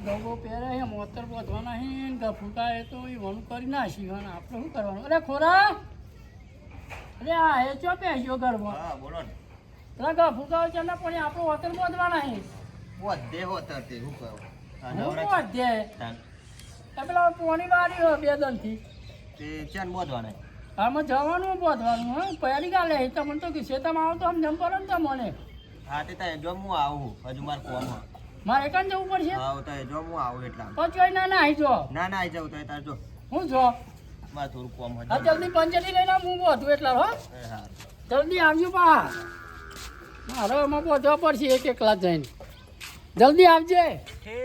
ગગો પહેરે છે મોતર બોધવાના છે ને ગફુકા એ તો એ વણું કરી ના અને આપણે શું કરવાનું? અરે ખોરા! અરે આ એ ચો બેસ્યો ઘરમાં હા બોલો ને. પેલા ગફુકા છે ને પણ આપણું હોતર બોધવાના છે. વધે હોતર તે શું કહું? આ હું એ પેલા પોણી વાળી હોય બે દનથી તે ચાન બોધવાના આમાં જવાનું પહોંચવાનું હા? પહેરી ગાલે. તમને તો કે શેતામાં આવો તો આમ જમ પડે ને તમને હા તે તાય જો હું આવું હજુ મારે કોમ. મારે કાન જવું પડશે? હા તો જો હું આવું એટલા પછી ના ના આવી જો. ના ના આઈ જાઉં તો ત્યાં જો. હું જો. મારે થોડું કોમ હજુ. હા જલ્દી પંચેટી લઈને આવ, હું પહોંચું એટલા હો. જલ્દી આવજો પા મારે એમાં પહોંચવા પડશે એક એકલા જઈને. જલ્દી આવજે. હે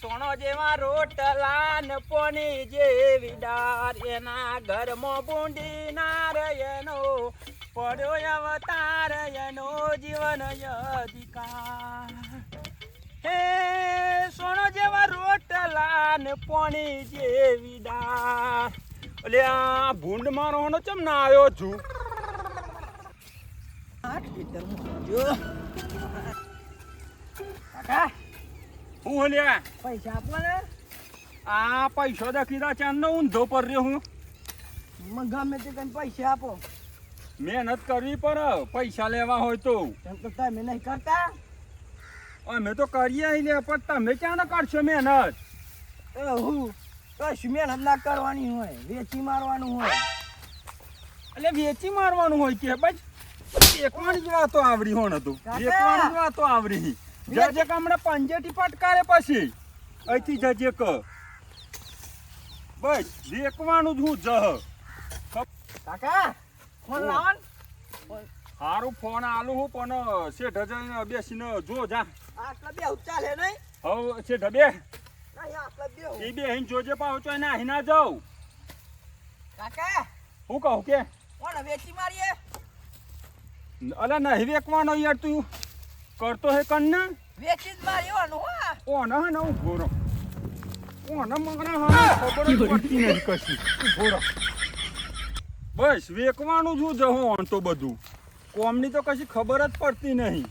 સોનો જેવા રોટલા ને પોની જેવી ડાર. એના ઘરમાં બુંડી નારયનો પડ્યો અવતાર, એનો જીવન અધિકાર. હે, સોનો જેવા રોટલા ને પોણી જેવી ડાર. એટલે આ ભૂંડ મારો હોનો ચમ ના આવ્યો છું? કાકા હું હલ્યા પૈસા આપો ને? આ પૈસો કીધા ચાંદ નો ઊંધો પર રહ્યો હું. મને ગમે તે કઈ પૈસા આપો. મહેનત કરવી પડે પૈસા લેવા હોય તો. એમ તો તમે નહીં કરતા. અમે તો કરીએ લે પણ તમે ક્યાં કરશો મહેનત? હું કશું મહેનત ના કરવાની હોય વેચી મારવાનું હોય. એટલે વેચી મારવાનું હોય કે બસ. એકવાની જ વાતો આવડી હોણ હતું! એકવાની જ વાતો આવડી જજે કે હમણાં પંજેટી પટકારે પછી. અહીંથી જજે ક. બસ દેખવાનું જ હું જહ. કાકા ફોન લાવન હારું ફોન આલુ હું પણ શેઠ બેસી બેસીને જો જા. આટલા બે ચાલે નહીં? હવ શેઠ બે. એ બે અહીં જોજે પાછો તો એને અહીં ના જાઉં. કાકા હું કહું કે? કોણ વેચી મારીએ અલા નહીં વેકવાનો યાર તું. કરતો હે કન્ના? વેચી જ ઓના હા. ઓને હે ને ઊભો રહો ઓને મગના હા ખબર જ પડતી નથી કશી. ઊભો બસ વેકવાનું જ હું જહો ઓન તો બધું. કોમની તો કશી ખબર જ પડતી નહીં.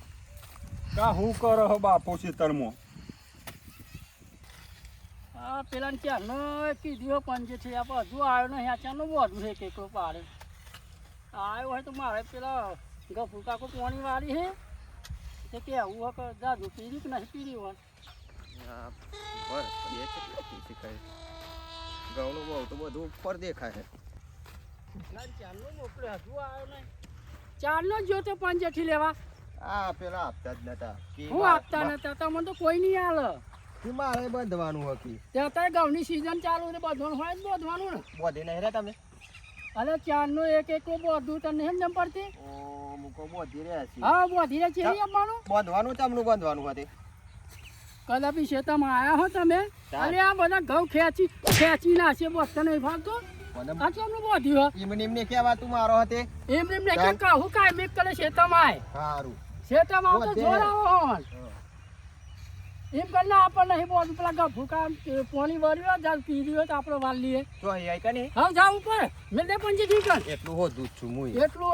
કા હું કરો હો બાપો ખેતરમાં હા પેલા ચારનો કીધું પંજે છે આપણે હજુ આવ્યો નહીં આ ચારનો બોધું છે કેકડો પાડે? આવ્યો હોય તો મારે પેલા ગફુ કાકો પોણી વાળી છે તે કે આવું દાદુ પીરી કે નહીં પીરી હોય? ઘઉંનું બહુ તો બધું ઉપર દેખાય ના ચારનો મોકલ્યો હજુ આવ્યો નહીં. ચારનો જ જોતો પંજેઠી લેવા. આ પેલા આપતા જ નતા. હું આપતા નતા તમને તો કોઈ નહીં આલે કી મારે બંધવાનું હતી ત્યાં અત્યારે ઘઉંની સિઝન ચાલુ છે બધવાનું હોય જ બધવાનું ને. બોધી નહીં રહ્યા તમે? અરે ચારનો એક એક બધું તને એમ જમ પડતી મૂકો બોધી રહ્યા છીએ. હા બોધી રે છે આપવાનું બાંધવાનું ચમનું બાંધવાનું હતી કદાપી શેતામાં આયા હો તમે. અરે આ બધા ઘઉં ખેંચી ખેંચી નાખશે બસ નહીં ભાગતો. આ કેમનું બોધ્યું એમને એમને કેવા તું મારો હતે એમ એમ કે કહું? કાંઈ મેક કરે શેતામાં આય. સારું શેતામાં આવો તો બોધે. જોર આવો હોન એમ કરીને આપણને નહીં બોધું પેલા ગભુ કામ પોણી વર્યો જાલ પીરી હોય તો આપણે વાલ લઈએ તો અહીં આઈ કને હા જાવ ઉપર. મેં દે પંજી ઠીક એટલું છું હું એટલું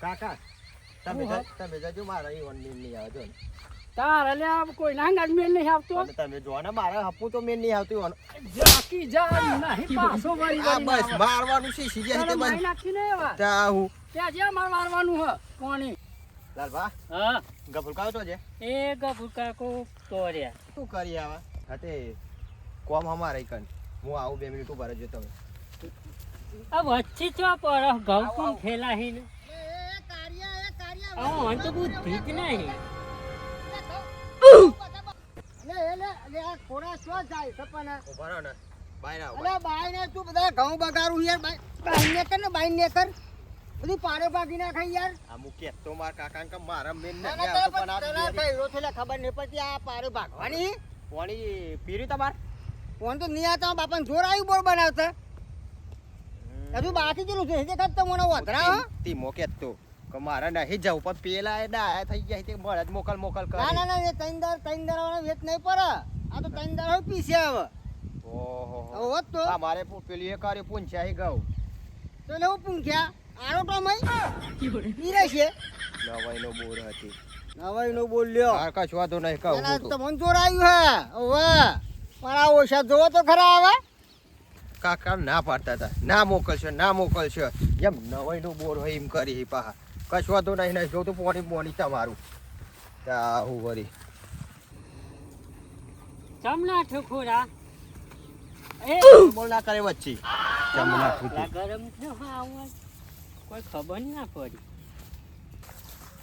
કાકા તમે? જા- તમે જજો મારા ઈ ઓન નહીં આવજો તારા લે કોઈ ના મેલ નહીં આવતો. તમે જો ને મારા હપુ તો મેં નહીં આવતી ઓન. જાકી જા નહીં પાછો વળી આ બસ મારવાનું છે સીધે રીતે મારી નાખી ને વા તા હું. ત્યાં જે માર મારવાનું હ કોણી લાલભા હા. ગફુર કાવ તો છે? એ ગભુ તો તોર્યા શું કરી આવા? હતે કોમ અમારે કન. હું આવું બે મિનિટ ઊભા રહેજો તમે. આ વચ્ચે ચો પર ઘઉં કોણ ફેલાહી ને આ તો બુદ્ધિ જ નહીં આવો તું ખબર નહીં પડતી આ પારે ભાગવાની. પાણી પીર્યું તમાર? ફોન તો નહીં આવતા બાપાને જોર આવ્યું બોર બનાવતા. હજુ બાકી જેટલું છે? દેખાત તો મને વધરા હો. તીમો કહેતો કે મારે નહીં જવું પણ પેલા એ ડાયા થઈ ગયા તે મળે જ મોકલ મોકલ કરે. ના ના ના એ ત્રણ દર ત્રણ દર વાળા વેચ નહીં પડે. આ તો ત્રણ દર પીસે આવે ઓહો. હોત તો. આ મારે પેલી એ કાર્ય પૂંછ્યા એ ગઉ તો લેવું પૂંખ્યા આનો તો મય? પીરે છે? નવાઈનો બોર હતી. નવાઈ નો બોલ્યો આ કશું વાંધો નહીં કહું હું તો. મન જોર આવ્યું હે ઓવે મારા ઓછા જોવો તો ખરા આવે કાકા ના પાડતા હતા ના મોકલશો ના મોકલશો. એમ નવાઈનો બોર હોય એમ કરી પાહા. કશું વાંધો નહીં નહીં જો તું પોણી પોણી તમારું આવું વળી ચમના ઠુકુરા. એ બોલ ના કરે વચ્ચે. જમના આ ગરમ હા કોઈ ખબર ના પડી.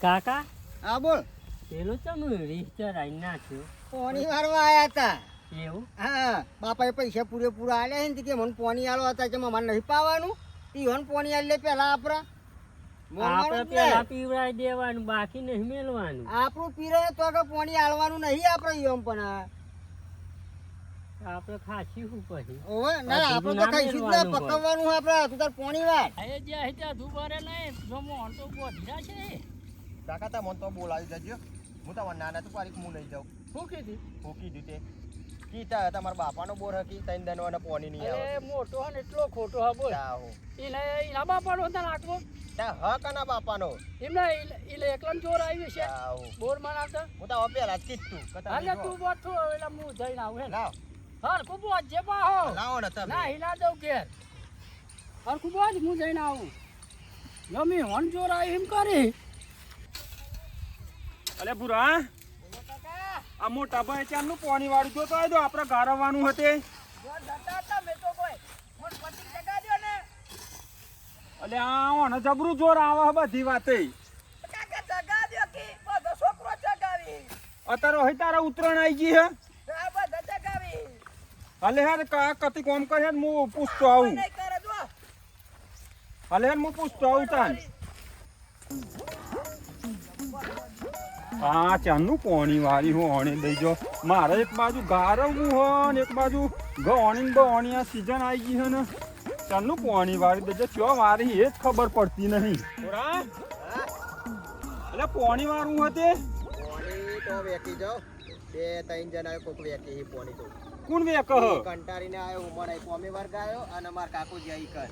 કાકા? હા બોલ. પેલો ચમ રિશ્તર આઈ નાખ્યો. પોણી વારવા આયા હતા એવું? હા બાપાએ પૈસા પૂરેપૂરા આલ્યા ને કે મને પોણી આલો હતા કે મને નહીં પાવાનું? તીવન પોણી આલે પહેલા પેલા આપણા આપણે પેલા પીવડાવી દેવાનું બાકી નહીં મેલવાનું. આપણું પીરે તો કે પોણી આલવાનું નહીં આપણે એમ પણ આપણે ખાસી પછી. ઓવે ના આપણે તો ખાઈશું જ ના પકવવાનું આપણે તું તાર પોણી વાર એ જે ત્યાં દુબારે નહીં જો તો બોધ્યા છે. કાકા તા મને તો બોલાવી જજો હું તમારે નાના તો પારીક હું લઈ જાઉં. શું કીધી? હું કીધું તે. કીધા તમારા બાપાનો બોર હકી તૈન દનો અને પોની નહીં આવે. મોટો હે ને એટલો ખોટો હ બોલ. એને એના બાપાનો હતા નાખવો તા હક બાપા બાપાનો. એમને એટલે એકલન જોર આવી છે બોરમાં આવતા હું તો હવે પહેલા જ કીધું કે હાલે તું બોઠો એલા એટલે હું જઈને આવું હે લાવ. હાલ ખૂબ જે પાહો લાવો ને તમે. ના હિલા દઉં ઘેર. હાલ ખૂબ જ હું જઈને આવું. ગમી હન જોર આવી એમ કરી. અલે ભૂરા. આ મોટા ભાઈ ચાંદનું પાણી વાળું જો, તો આજો આપણે ગારવવાનું હતે. અલે, આ ઓને જબરું જોર આવે બધી વાતે. અત્યારે હોય તારા ઉતરણ આવી ગઈ હે. હાલે કા કતી કોમ કરે હું પૂછતો આવું. હાલે હું પૂછતો આવું તાન. હા ચાંદનું પોણી વાળી હું ઓણી દઈ જો. મારે એક બાજુ ગારવવું હો ને એક બાજુ ગોણી ગોણી આ સીઝન આવી ગઈ હે ને ચાંદનું પોણી વાળી દેજો ચો વારી એ જ ખબર પડતી નહીં. એટલે પોણી વાળું હતે? તો વેકી જાઓ બે ત્રણ જણા કોક વેકી પોણી તો. કોણ વે કંટારીને આવ્યો મને પોમી વર્ગ આવ્યો અને મારા કાકુ જઈ કર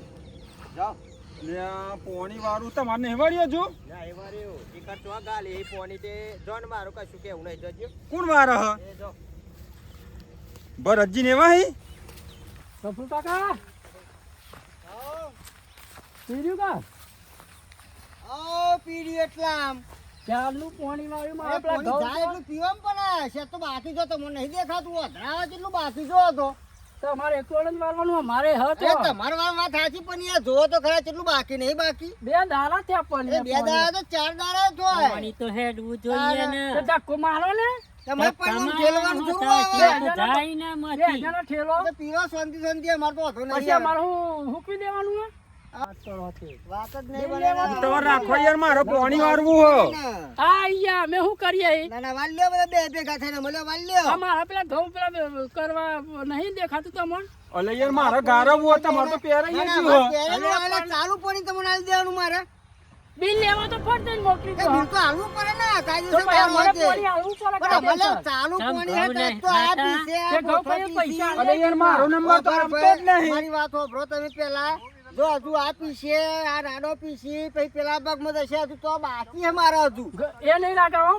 જાઓ. આ પોણી વાળું તમારે નહીં વાળ્યો જો. ના એ વાર એવું એ કર તો ગાલી. એ પોણી તે જોન મારું કશું કેવું નહીં. જજો. કોણ વારો હ? ભરતજી ને વાહી સફુ કાકા? પીર્યું કા? ઓ એટલા આમ. ચાલનું પાણી વાળ્યું? મારા પેલા પોણી જાય એટલું પીવામાં પણ છે તો બાકી જો તો મને નહીં દેખાતું. અધરાવા જેટલું બાકી જો તો તમારે એકલો જ વાળવાનું અમારે અરે હતો તમારી વાત વાત પણ યાર જોવો તો ખરા કેટલું બાકી નહીં બાકી? બે દાડા થયા પણ બે દાડા તો ચાર દાડા થોય પાણી તો હેડવું જોઈએ ને. તો ધક્કો મારો ને? તમારે પણ ઠેલવાનું તો થોડું આવે જાય ને બે ઠેલો. પીરો શાંતિ શાંતિ અમારે તો વાંધો નહીં હું હુકવી દેવાનું હે? વાત વાત જ નહીં બે બને લેવાનું. તમારે રાખો યાર મારે પોણી વાળવું હો. આ અહીંયા અમે શું કરીએ? ના ના વાલ બધા બે ભેગા થઈને મળે વાલ અમારા પેલા ઘઉં પેલા કરવા નહીં દેખાતું તમને? અલે યાર મારે ગારવવું હોય તમારે તો પહેરાઈ ગયું હો. પહેરેલું ચાલુ પડી તમને આલી દેવાનું મારે. બિલ લેવા તો ફટ દઈને મોકલી દો બિલ તો હાલવું પડે ને કાયદેસર બાર પાણી આલવું પડે પણ ચાલુ પાણી હે તો આ પીસે, આ પીસી. અલે યાર મારો નંબર તો આપતો જ નહીં. મારી વાત હોભળો તમે પેલા. જો હજુ આ પીસે આ રાડો પીસી પછી પેલા ભાગમાં જશે હજુ તો બાકી હે મારે હજુ. એ નહીં લાગાવો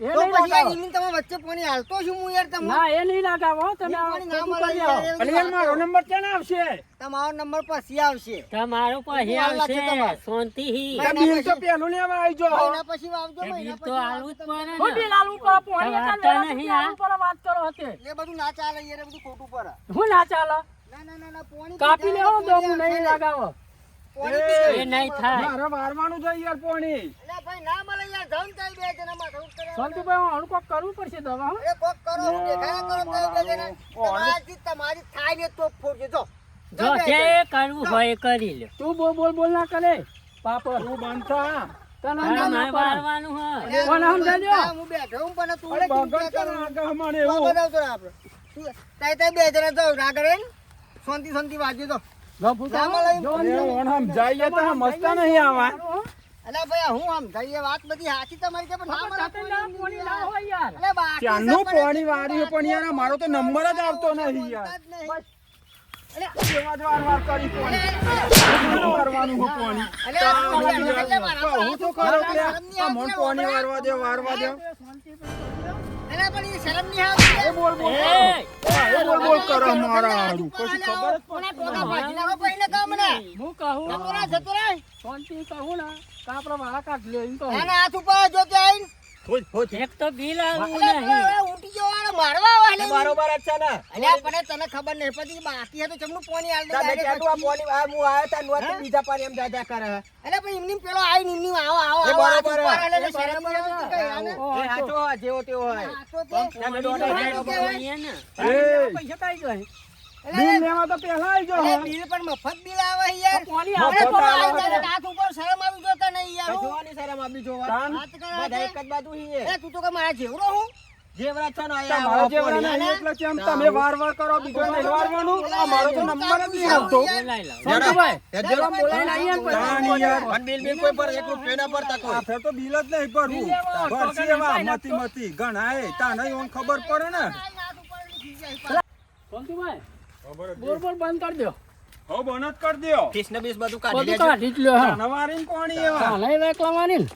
એ તો નહીં પછી આ લગાવો. ઈની તમે વચ્ચે પાણી હાલતો છું હું યાર તમને ના એ નહીં લાગાવો તમે ઈ આ પાણી ના ખોટું મળે કરી આવો. યાર, અલે એવી યાર મારો નંબર ક્યાં આવશે? તમારો નંબર પછી આવશે. તમારો પછી આવશે શાંતિ હી. બિલ તો પેલું લેવા આવી એના પછી આવજો બિલ તો આલુ જ. ને. હું બિલ આલુ પડે, પાણી વાત તો નહીં, આ પર વાત કરો હતે. એ બધું ના ચાલે યાર બધું ખોટું પડે હું ના ચાલે? પોણી કાપી લેવો તો હું નહીં લગાવો એ, નહીં થાય મારે મારવાનું છે યાર પોણી અલ્યા ભાઈ ના મળે યાર જાઉં ને બે જણા માં થવું સંતુભાઈ હું કોક કરવું પડશે દવા હો. કોક કરો હું કરો તઈ બે જણા. તમારી થાય ને તો ફોડજો જો જો જે કરવું હોય કરી લો તું બોલ બોલ બોલ ના કરે પાપડ તું બંધ તને તારે ના મારે પડે. વાળવાનું હોય અલ્યા, કોને હું સમજાવજો? બંધા, હું બેઠો હું પણ તું અરે ચિંતા બગડ કરો. કર આગળ મને બરાબર એવું આવતો રહે આપણે. તું- તઈ તઈ બે જણા જાઓ રાગડે ને. શાંતિ શાંતિ વાંચજો તો. મારો તો નંબર જ આવતો નથી. વારવા દે વારવા દે. અલે, પણ એ શરમ નહીં આવતી એ બોલ બોલ કરો. એ બોલ બોલ કરો મારા હારું. પછી ખબર જ કોના ટોકા ભાજી નાખો કામ ને હું કહું જતો રહે. શાંતિ કહું ને તો આપણે વાળા કાઢ લે એમ કહું આના હાથ ઉપર જો તે આઈને. એક તો બિલ આવું નહીં તો એ ઊંટી જેવો આને મારવા આવે બરોબર જ છે ને અલ્યા, પણ તને ખબર નહીં પછી બાકી હતું ચમનું પોણી આલ દે તમે direct આ પછી. આ હું આવ્યો તા નોતી બીજા પાણી એમ જાજા કરે હે. અલ્યા, એમની પેલો આઈને એમની આવો આવો એ બરોબર ઉપર હે. આલે ને એ શરમ બરોબર નહીં આવતી કઈ આને. ઓ, એ હાચો જેવો તેવો હોય આ તો તે. તમે દોડો અલ્યા, હેડો કહેવાય. પોણીએ ને પૈસા કાઈ જાય બિલ લેવા તો પહેલા આવી જાઓ બિલ પણ મફત બિલ આવે યાર પાણી આવે. હાથ ઉપર શરમ આવી હું. જોવાની શરમ આપી જોવા તાન. કરે એક જ બાજુ છીએ અલ્યા, તું તો કે મારા જેવડો હું? જેવડા છો ને અહીંયા તમારા આવો નહીં એટલે કેમ તમે વાર વાર કરો બીજો નહીં વારવાનું આ મારો તો નંબર જ નહીં આવતો. બોલાઈ લાવ. શાંતુભાઈ, હેડો. જરા બોલાઈને આવીએ ને ના, પછી. નહીં યાર. અને બિલ બિલ કોઈ પર એક રૂપિયા ના ભરતા કોઈ આ તો બિલ જ નહીં ભરવું ભરસી એવા મતી મતી ગણાય તાને ઓન ખબર પડે ને. બોર બોર બંધ કરી દો હો બંધ જ કરી દ્યો. ફીસ ને બીસ બધું કાઢી બધું કાઢી જ લ્યો હા. નવારીન કોણી એવા. ચાલે વેકલાવાની ને.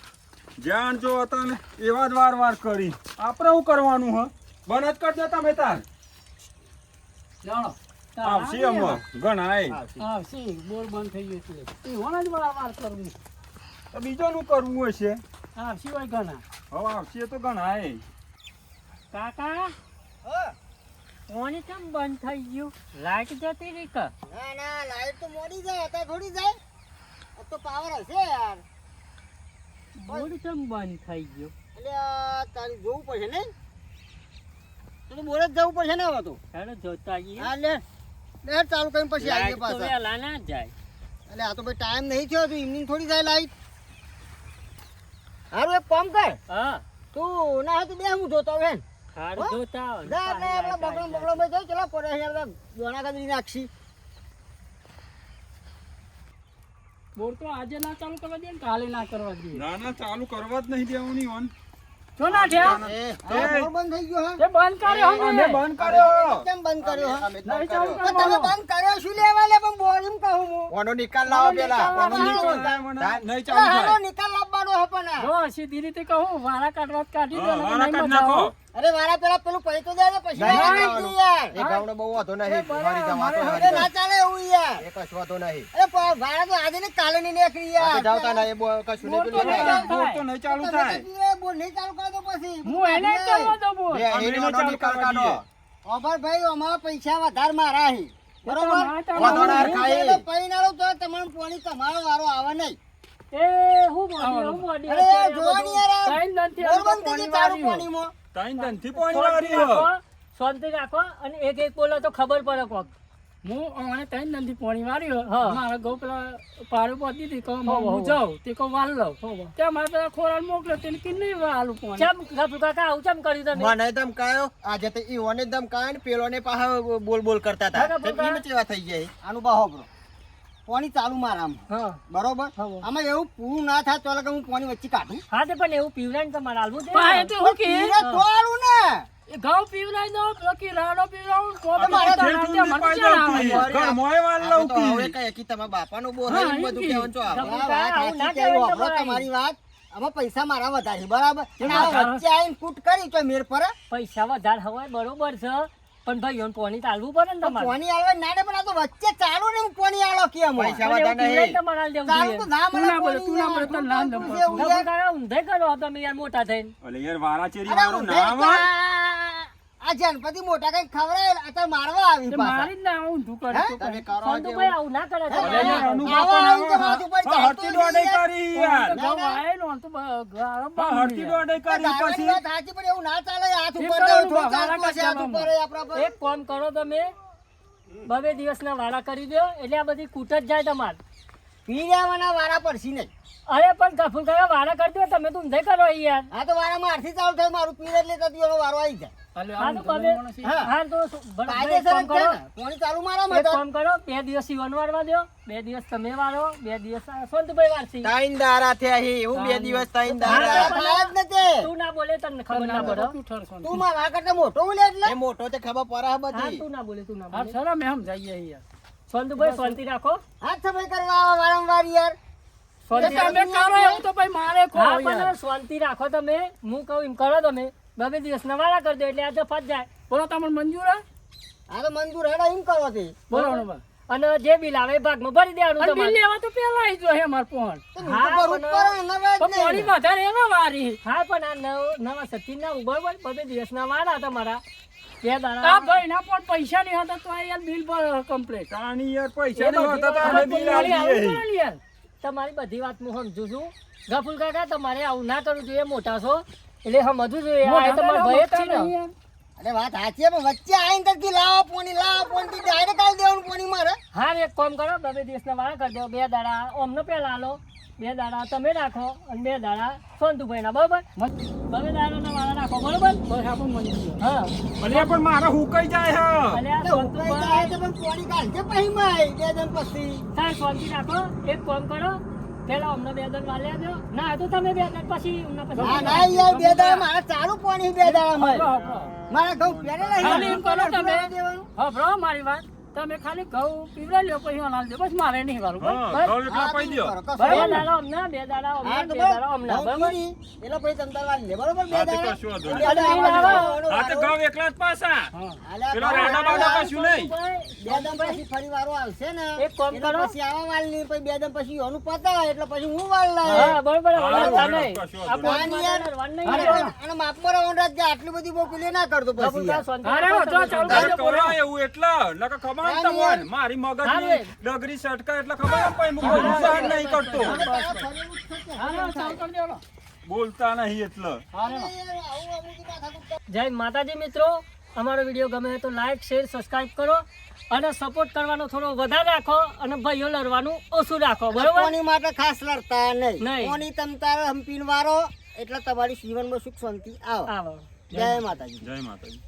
જાણ જો તમે એવા જ વાર વાર કરી. આપણે શું કરવાનું હ? બંધ જ કરજો તમે તાર. જાણો આવશે અમે ગણાય. આવશે. બોર બંધ થઈ ગયું એટલે. એ હોના જ બરાબર કરવું. તો બીજો નું કરવું હશે આવશે હોય ઘણા. હવે આવશે તો ગણાય. કાકા? હો. પોણી કેમ બંધ થઈ ગયું? લાઈટ જતી રહી કે? ના ના લાઈટ તો મોડી જાય અત્યારે થોડી જાય. તો પાવર હશે યાર. બોર્ડ કેમ બંધ થઈ ગયું? એટલે તારી જોવું પડશે ને? તો બોલે જ જવું પડશે ને હવે તો. હેડો જોતા આવીએ? હા લે. લે ચાલુ કરીને પછી આવીએ પાછા. વહેલા ના જાય. એટલે આ તો ભાઈ ટાઈમ નહીં થયો તો ઇવનિંગ થોડી જાય લાઈટ. હારું એક કામ કર. હા. તું ના હોય તો બે હું જોતો હવે સારું જોતા આવો ને આપણે પાછી બગડો આવી બગડો ભાઈ પડે છે આપણે દોણા કાઢી નાખશી. બોર તો આજે ના ચાલુ કરવા દે ને કાલે ના કરવા દે. ના ના ચાલુ કરવા જ નહીં દેવાની ઓન. જો ના થયા? એ બોર બંધ થઈ ગયો હા. તે બંધ કર્યો અમે અમે બંધ કર્યો. કેમ બંધ કર્યો હા? નહીં ચાલુ કર્યો. તમે બંધ કર્યો શું લેવા લે પણ બોર એમ કહું હું. ઓનો નિકાલ લાવો પેલા. નિકાલ ઓનો. નિકાલ નહીં ચાલુ હાલો થાય નિકાલ લાવવાનો હે પણ જો સીધી રીતે કહું વારા કાઢવા કાઢી દો વારા કાઢ નાખો. આવે. અરે મારા પેલા પેલું પૈ તો દે પછી યાર. એ ગામડો બહુ વાંધો નહીં. મારી તો હરી અરે ના ચાલે એવું યાર. એ કશું વાંધો નહીં. અરે ભાડા તો આજે ને કાલે ની નીકળી યાર. તો જાવતા ના એ કશું નહીં પેલું બોલ તો તો નહીં ચાલુ થાય. બોલ નહીં ચાલુ કરો તો પછી. હું એને કરવા દઉં બોલ. એ એને ચાલુ કરવા કાઢો. ઓબર ભાઈ અમારા પૈસા વધારે મારા હી. બરોબર? તો વાંધો ના ખાઈ ખાય. જેને તો તમારું પાણી તમારો વારો આવે નહીં. એ હું બોડી હું બોડી અરે જોવાની યાર. આ ત્રણ દંડથી બોર આમ બંધ થઈ પાણી ગઈ પાણીમાં. તાઈન ધનથી પોણી વાળી રાખો શાંતિ રાખો અને એક એક બોલો તો ખબર પડે કોક. હું અમારે ત્રણ દંડથી પાણી વાળ્યું હા. ગૌ પેલા પાડું પહોંચી હતી કહું હો, હો, હું જાઉં. તે કહું વાલ લઉં ત્યાં મારે પેલા ખોરાક મોકલ્યો તેને કે નહીં વાલું પાણી. ચમ ગફુ કાકા આવું ચમ કર્યું તમે? મને ધમકાયો. આજે તો દમ ધમકાયો ને પેલોને પાછા બોલ બોલ કરતા હતા. થઈ જાય આનું બાહો બ્રો પાણી ચાલુ મારામ બરોબર? આમાં એવું પૂરું ના થાય તો લગે હું પાણી વચ્ચે કાઢું. હા તે પણ એવું તમારે હું કે પીરે ને. ઘઉં દો પીવડાવું તો તો મને તો હવે કઈ કી તમારા બાપાનો બોર હા, બધું. છો આ ના તમારી. વાત. આમાં પૈસા મારા વધારે બરાબર? વચ્ચે આવીને કૂટ કરી તો મેર પર. પૈસા વધારે હોય બરોબર છે. પણ ભાઈ એનું પાણી ચાલવું પડે ને તમારે પોની આલવા ના ને પણ આ તો વચ્ચે ચાલુ ને હું પાણી આલો કેમ હોય? પૈસા એવું વધારે તમારે આલ દેવું ચાલુ તો ના તું ના બોલે, તું ના બોલે. તને નામ ગફુ યાર. કાકા ઊંધે કરો તમે યાર મોટા થઈને અલે યાર વારા ચેરી મારો નામ ના. આ- જનપતિ મોટા કઈ ખવડાય અત્યારે મારવા આવી તે મારી જ ના આવું ધુ કરે હે? તો તમે કરો સંતુભાઈ આવું ના કરે હે? અલે યાર અનુભવ આવો પણ તો હાથ ઉપર હરતી દોડે કરી યાર. ને તો હા, હરતી દોડે કરી પછી સાચી પણ એવું ના ચાલે હાથ ઉપર તો હાથ ઉપર આપણા એક કામ કરો તમે. બબે દિવસના વાળા કરી દો એટલે આ બધી કૂટ જ જાય તમારે. પી વાળા વારા પડશી નહીં. અરે પણ ગફુલ કાકા વાળા કરી દો તમે તું ઊંધે કરો યાર. આ તો વાળા મારથી ચાલુ થાય મારું લેતા દી એનો વારો આવી જાય. બે દિવસ ઈવન દો બે દિવસ તમે વાળો બે દિવસ સંતભાઈ વાળશી ત્રણ દારા થયા છે, એવું બે દિવસ ત્રણ દારા. તો થાય જ નથી તું. ના બોલે તમને ખબર ના પડે. તું ને. તું મારા કરતા મોટો બોલે એટલે? મોટો તે ખબર પડે બધી. તું ના બોલે તું ના હા બોલે. ચલો મેં સમજાઈએ યાર. શાંતિ રાખો. હાથ સફાઈ કરવા આવે વારંવાર યાર. શાંતિ કરો એવું તો ભાઈ મારે શાંતિ રાખો તમે. હું કહું એમ કરો તમે. બબે દિવસ નવારા કરી દો એટલે આ જફત જાય. બોલો તમને મંજૂર હે? હા તો મંજૂર હેડો એમ કરો બોલો અને જે બિલ આવે એ ભાગમાં ભરી દેવાનું તમારે બિલ લેવા તો પેલા આવી જો હે માર તો હા, પણ- પણ વધારે એનો વારી. હા પણ આ નવ નવા સતી ના બરોબર? બબે દિવસ ના વાળા તમારા. બે આ દાડા. ભાઈ ના પણ પૈસા નહીં હતા તો આ યાર બિલ પર કમ્પ્લીટ આની યાર પૈસા નહીં હતા તો અમે બિલ આવી. યાર. તમારી બધી વાત હું સમજુ છું. ગફુલ કાકા તમારે આવું ના કરવું જોઈએ મોટા છો. એટલે સમજવું જોઈએ. આ તમારો ભય જ છે ને. અરે વાત સાચી પણ વચ્ચે આઈને તરથી લાવો પોણી લાવો પોણી થી ડાયરેક્ટ આલી દેવાનું પોણી મારે. હા એક કામ કરો બબે દિવસના વાળા કરી દો. બે દાડા ઓમનો પેલા આલો. બે દાડા તમે રાખો અને બે દાડા સોનતુભાઈ ના બરોબર બે દાડા ના વાળા રાખો બરોબર? બસ આપણું મંજૂર હા. ભલે પણ મારે હુકાઈ જાય હે. જાય સોનતુભાઈ તો પણ પોણી કાઢજે પછી. માય, બે દન પછી. સાહેબ શાંતિ રાખો. એક કામ કરો પેલા અમને બે દર વાલ્યા દો ના તો તમે બે દન પછી અમને પછી ના ના યાર બે દાડા મારે ચાલુ પોણી બે દાડા હાલો, મારે હાલો. મારા ઘઉં પહેરેલા ખાલી કરો તમે. હા બ્રો મારી વાત તમે ખાલી ઘઉં પીવડા લ્યો પછી અનાજ દો બસ મારે નહીં વાળું. ઘઉં એટલા પાઈ દો દ્યો. કરો, બે દાડા અમને બે દાડા અમને બે દાડા અમને બરોબર એટલે પછી તમતાર વાળી લે, બરોબર? બે દાડા. આ નહીં. વાળો તો ઘઉં એકલા જ પાસા પેલો રાડા બાડા કશું નહીં બે દમ પછી ફરી વારો આવશે ને એક કામ કરો. પછી આવા વાળની પછી બે દમ પછી ઓનું પતાવે એટલે પછી હું વાળ હા લાવે બરોબર હા, બરોબર, નહીં. કશો આ પાણી યાર નહીં. નહીં. અને અને માપમાં રહેવાનું રાખજે, આટલી બધી બહુ પેલી ના કરતો પછી રેવો, જો ચાલુ શાંતિ અરે કરો એવું એટલે નકર ને તમને. મારી મગજની ડગરી સટકા એટલે ખબર હું સહન નહીં કરતો. બોલતા નહીં એટલે. જય માતાજી મિત્રો. અમારો વીડિયો ગમે તો લાઈક શેર સબસ્ક્રાઇબ કરો અને સપોર્ટ કરવાનો થોડો વધારે રાખો અને ભાઈઓ લડવાનું ઓછું રાખો બરોબર? કોની માટે ખાસ લડતા નહીં. નહીં. કોની તમ તારે હંપીને વારો? એટલે તમારી જીવનમાં સુખ શાંતિ આવે. આવો. જય માતાજી. જય માતાજી.